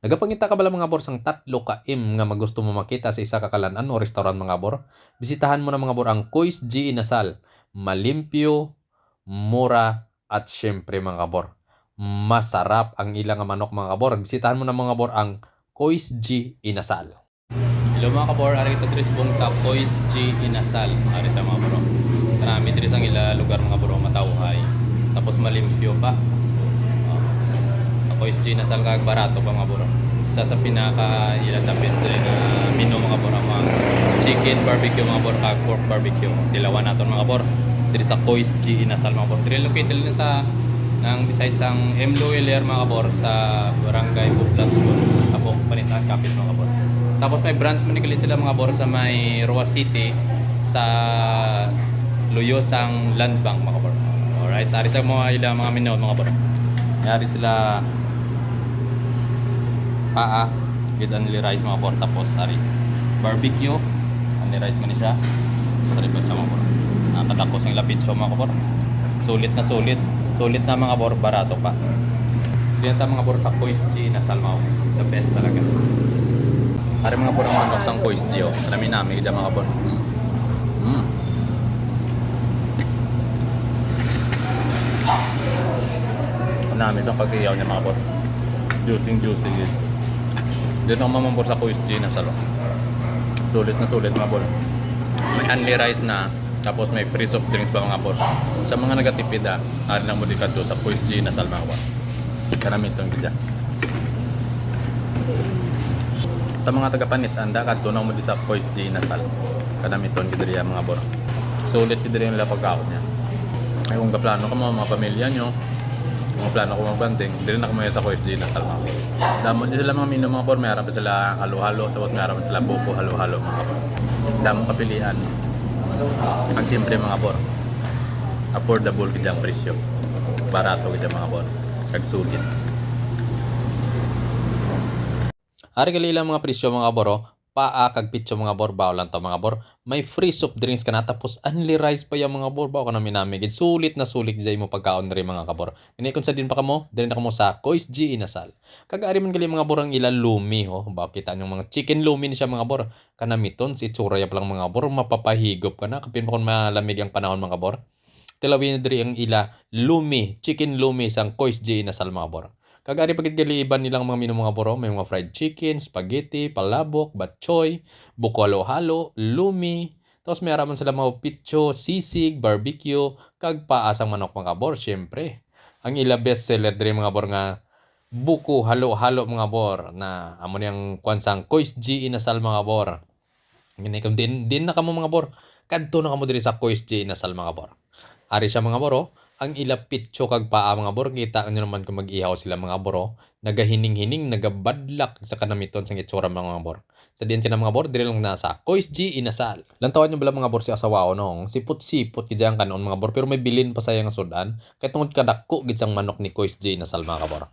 Nagapangita ka bala mga bor sang tatlo ka im nga magusto mo makita sa isa ka kalanan o restaurant mga bor. Bisitahan mo na mga bor ang Kois G Inasal. Malimpyo, mura at syempre mga bor. Masarap ang ilang manok mga bor. Bisitahan mo na mga bor ang Kois G Inasal. Hello mga kabor, ari ito diri bong sa Kois G Inasal. Ari sa mga bro. Marami diri sang ila lugar mga bro matawhay. Tapos malimpyo pa. Oh. Ako is G Inasal kag barato pa mga bro. Isa sa pinaka ilan na best diri nga menu mga ang mga chicken barbecue mga bro kag pork barbecue. Dilawan naton mga bro. Diri sa Kois G Inasal mga bro. Diri located din sa nang beside sang M. Luiler mga kabor sa Barangay Buklas Abok Panitan Kapit mga kabor. Tapos may branch manikali sila mga bor sa may Roa City sa Luyosang Land Bank mga bor. Alright, sari sa mga ilang mga menu mga bor. Yari sila paa, with only rice mga bor. Tapos sari barbecue, only rice man siya. Sari pa siya mga bor. Nakatakos ang lapit siya mga bor. Sulit na sulit. Sulit na mga bor, barato pa. Diyan ta mga bor sa Kois G na Salmao. The best talaga. Hari mga purang manok sang Kois G oh. Marami namin dyan mga bor. Mm. Ang namin sa pag-iyaw niya mga bor. Juicing juicy yun. Diyan ako mamambor sa Kois G na salo. Sulit na sulit mga bor. May only rice na tapos may free soft drinks pa mga bor. Sa mga nagatipid ah, hari lang mo di kadto sa Kois G na salma bor. Kanamin itong gilya. Sa mga taga-panit, anda kadto na mo di sa Kois G na sal. Kanamiton gidriya mga bor. Sulit gidriya nila pagkaon niya. Ay kung kaplano ka mga, mga pamilya nyo, mga plano ko magbanding, hindi rin ako may sa Kois G na sal mga bor. Damo din sila mga mino mga bor, mayroon pa sila halo-halo, tapos mayroon pa sila buko halo-halo mga bor. Damo kapilian. Ang siyempre mga bor, affordable gid ang presyo. Barato ang mga bor. Kag sulit. Ari gali ilang mga presyo mga boro, paa kag pitso mga bor baw lang to mga bor. May free soft drinks ka na tapos only rice pa yung mga bor baw ka namin namin. Gid sulit na sulit jay mo pagkaon rin mga kabor. Kani kung sa din pa kamo, diri na kamo sa Kois G Inasal. Kag ari man gali mga bor ang ilang lumi ho. Ba kita yung mga chicken lumi ni siya mga bor. Kanamiton si tsura ya lang mga bor mapapahigop ka na kapin mo kung malamig ang panahon mga bor. Tilawin diri ang ila lumi, chicken lumi sang Kois G Inasal mga bor. Kagari pagit gali iban nilang mga menu mga boro, may mga fried chicken, spaghetti, palabok, batchoy, buko halo-halo, lumi, tapos may araman sila mga pitcho, sisig, barbecue, kag paasang manok mga bor, syempre. Ang ila best seller diri mga bor nga buko halo-halo mga bor na amo niyang kwansang Kois G inasal mga bor. Ngini kam din din na kamo mga bor. Kadto na kamo diri sa Kois G inasal mga bor. Ari siya mga boro, ang ilapitso kag paa mga bor kita nyo naman kung mag-ihaw sila mga boro nagahining-hining nagabadlak sa kanamiton sa itsura mga bor sa diyan sila mga bor dire lang nasa Kois G inasal. Lantawan nyo bala mga bor si asawao nong sipot-sipot gid ang kanon mga bor pero may bilin pa sayang sudan. Kay tungod kadako gid sang manok ni Kois G inasal mga bor